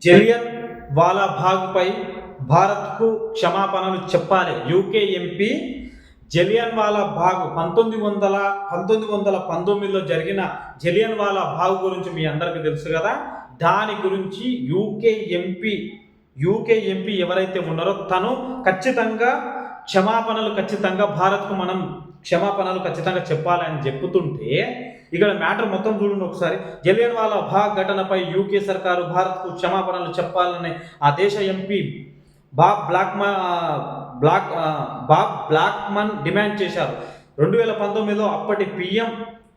జలియన్ వాలా బాగ్పై భారత్కు క్షమాపణలు చెప్పాలి. యూకే ఎంపీ జలియన్ వాలా బాగ్ పంతొమ్మిది వందల పంతొమ్మిది వందల పంతొమ్మిదిలో జరిగిన జలియన్ వాలా బాగ్ గురించి మీ అందరికీ తెలుసు కదా. దాని గురించి యూకే ఎంపీ యూకే ఎంపీ ఎవరైతే ఉన్నారో తను ఖచ్చితంగా క్షమాపణలు ఖచ్చితంగా భారత్కు మనం క్షమాపణలు ఖచ్చితంగా చెప్పాలని చెప్పుతుంటే ఇక్కడ మ్యాటర్ మొత్తం చూడండి ఒకసారి. జలియన్ వాలా బాగ్ ఘటనపై యూకే సర్కారు భారత్కు క్షమాపణలు చెప్పాలని ఆ దేశ ఎంపీ బాబ్ బ్లాక్మా బ్లాక్ బాబ్ బ్లాక్మన్ డిమాండ్ చేశారు. రెండు వేల పంతొమ్మిదిలో అప్పటి పిఎం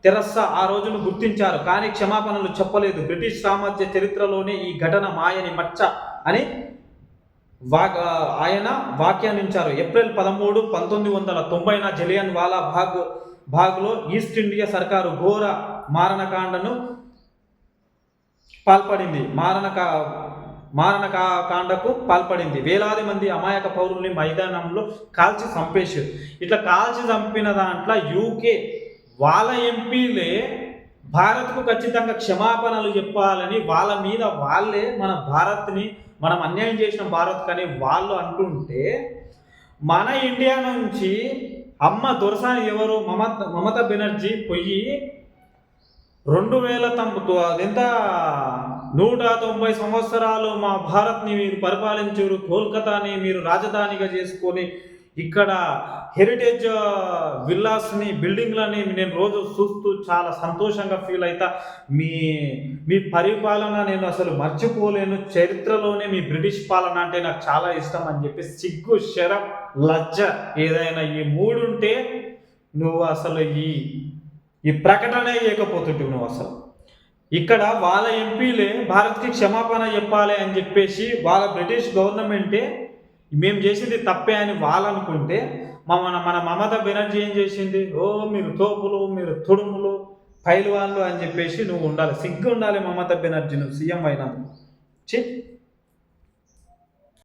తెరస్సా ఆ రోజును గుర్తించారు. కానీ క్షమాపణలు చెప్పలేదు. బ్రిటిష్ సామ్రాజ్య చరిత్రలోనే ఈ ఘటన మాయని మచ్చ అని వా ఆయన వ్యాఖ్యానించారు. ఏప్రిల్ పదమూడు పంతొమ్మిది వందల తొంభైన జలియన్ వాలా బాగ్ భాగ్లో ఈస్ట్ ఇండియా సర్కారు ఘోర మారణకాండను పాల్పడింది. మారణక మారణ కాండకు పాల్పడింది. వేలాది మంది అమాయక పౌరుల్ని మైదానంలో కాల్చి చంపేశారు. ఇట్లా కాల్చి చంపిన దాంట్లో యూకే వాళ్ళ ఎంపీలే భారత్కు ఖచ్చితంగా క్షమాపణలు చెప్పాలని వాళ్ళ మీద వాళ్ళే మన భారత్ని మనం అన్యాయం చేసిన భారత్ కానీ వాళ్ళు అంటుంటే మన ఇండియా నుంచి అమ్మ దొరసాని ఎవరు? మమత మమతా బెనర్జీ పోయి రెండు వేల తొంభై అదెంత? నూట తొంభై సంవత్సరాలు మా భారత్ని మీరు పరిపాలించారు కోల్కతాని మీరు రాజధానిగా చేసుకొని ఇక్కడ హెరిటేజ్ విల్లాస్ని బిల్డింగ్లని నేను రోజు చూస్తూ చాలా సంతోషంగా ఫీల్ అవుతా మీ మీ పరిపాలన నేను అసలు మర్చిపోలేను. చరిత్రలోనే మీ బ్రిటిష్ పాలన అంటే నాకు చాలా ఇష్టం అని చెప్పి సిగ్గు శరం లజ్జ ఏదైనా ఈ మూడు ఉంటే నువ్వు అసలు ఈ ఈ ప్రకటన చేయకపోతుంటివి నువ్వు అసలు. ఇక్కడ వాళ్ళ ఎంపీలే భారత్కి క్షమాపణ చెప్పాలి అని చెప్పేసి వాళ్ళ బ్రిటిష్ గవర్నమెంటే మేము చేసింది తప్పే అని వాళ్ళనుకుంటే మన మన మమతా బెనర్జీ ఏం చేసింది? ఓ మీరు తోపులు మీరు తుడుములు పైలు వాళ్ళు అని చెప్పేసి నువ్వు ఉండాలి. సిగ్గు ఉండాలి మమతా బెనర్జీ నువ్వు సీఎం అయినా చే